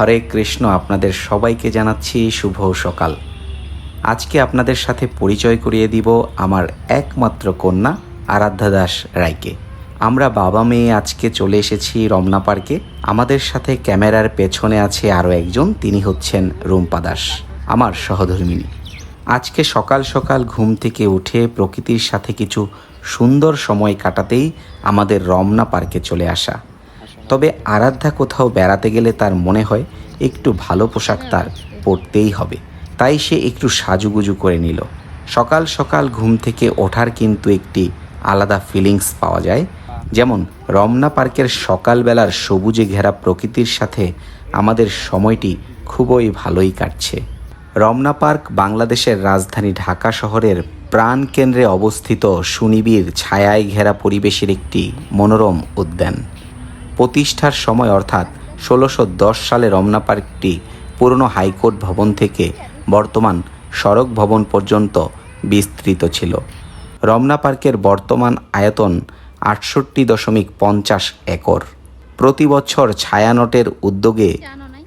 হরে কৃষ্ণ, আপনাদের সবাইকে জানাচ্ছি শুভ সকাল। আজকে আপনাদের সাথে পরিচয় করিয়ে দিব আমার একমাত্র কন্যা আরাধ্যা দাস রায়কে। আমরা বাবা মেয়ে আজকে চলে এসেছি রমনা পার্কে। আমাদের সাথে ক্যামেরার পেছনে আছে আরও একজন, তিনি হচ্ছেন রুম্পা দাস, আমার সহধর্মিনী। আজকে সকাল সকাল ঘুম থেকে উঠে প্রকৃতির সাথে কিছু সুন্দর সময় কাটাতেই আমাদের রমনা পার্কে চলে আসা। তবে আরাধ্যা কোথাও বেড়াতে গেলে তার মনে হয় একটু ভালো পোশাক তার পরতেই হবে। তাই সে একটু সাজুগুজু করে নিল। সকাল সকাল ঘুম থেকে ওঠার কিন্তু একটি আলাদা ফিলিংস পাওয়া যায়। যেমন, রমনা পার্কের সকালবেলার সবুজে ঘেরা প্রকৃতির সাথে আমাদের সময়টি খুবই ভালোই কাটছে। রমনা পার্ক বাংলাদেশের রাজধানী ঢাকা শহরের প্রাণকেন্দ্রে অবস্থিত সুনিবিড় ছায়ায় ঘেরা পরিবেশের একটি মনোরম উদ্যান। প্রতিষ্ঠার সময় অর্থাৎ ষোলোশো সালে রমনা পার্কটি পুরনো হাইকোর্ট ভবন থেকে বর্তমান সড়ক ভবন পর্যন্ত বিস্তৃত ছিল। রমনা পার্কের বর্তমান আয়তন আটষট্টি দশমিক পঞ্চাশ একর। প্রতি বছর ছায়ানটের উদ্যোগে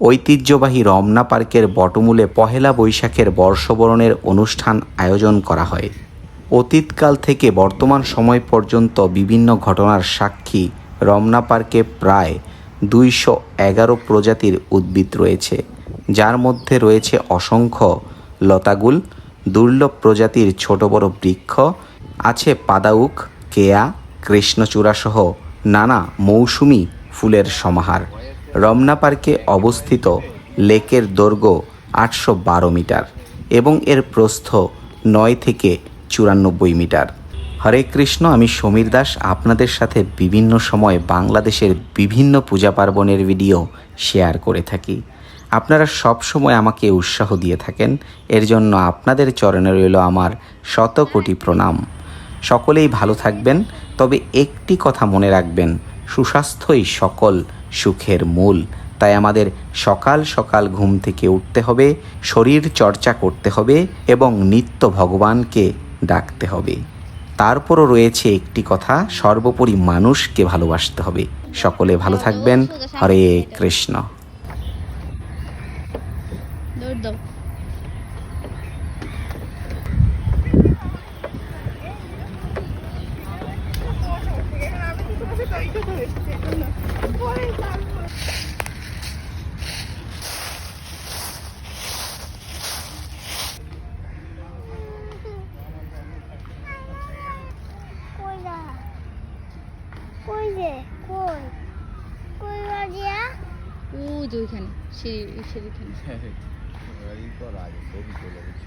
ঐতিহ্যবাহী রমনা পার্কের বটমূলে পহেলা বৈশাখের বর্ষবরণের অনুষ্ঠান আয়োজন করা হয়। অতীতকাল থেকে বর্তমান সময় পর্যন্ত বিভিন্ন ঘটনার সাক্ষী রমনা পার্কে প্রায় দুইশো এগারো প্রজাতির উদ্ভিদ রয়েছে, যার মধ্যে রয়েছে অসংখ্য লতাগুল, দুর্লভ প্রজাতির ছোট বড় বৃক্ষ, আছে পাদাউক, কেয়া কৃষ্ণচূড়া সহ নানা মৌসুমি ফুলের সমাহার। রমনা পার্কে অবস্থিত লেকের দৈর্ঘ্য আটশো বারো মিটার এবং এর প্রস্থ নয় থেকে চুরানব্বই মিটার। হরে কৃষ্ণ, আমি সমীর দাস। আপনাদের সাথে বিভিন্ন সময় বাংলাদেশের বিভিন্ন পূজা পার্বণের ভিডিও শেয়ার করে থাকি। আপনারা সব সময় আমাকে উৎসাহ দিয়ে থাকেন। এর জন্য আপনাদের চরণে রইল আমার শত কোটি প্রণাম। সকলেই ভালো থাকবেন। তবে একটি কথা মনে রাখবেন, সুস্বাস্থ্যই সকল সুখের মূল। তাই আমাদের সকাল সকাল ঘুম থেকে উঠতে হবে, শরীর চর্চা করতে হবে এবং নিত্য ভগবানকে ডাকতে হবে। তারপরও রয়েছে একটি কথা সর্বোপরি মানুষকে ভালোবাসতে হবে। সকলে ভালো থাকবেন। হরে কৃষ্ণ দাও কই যা যে কই? কই বাজিয়া ও যে ওইখানে সিঁড়ি সিঁড়িখানে এই করা আগে ছবি পরে বুঝছ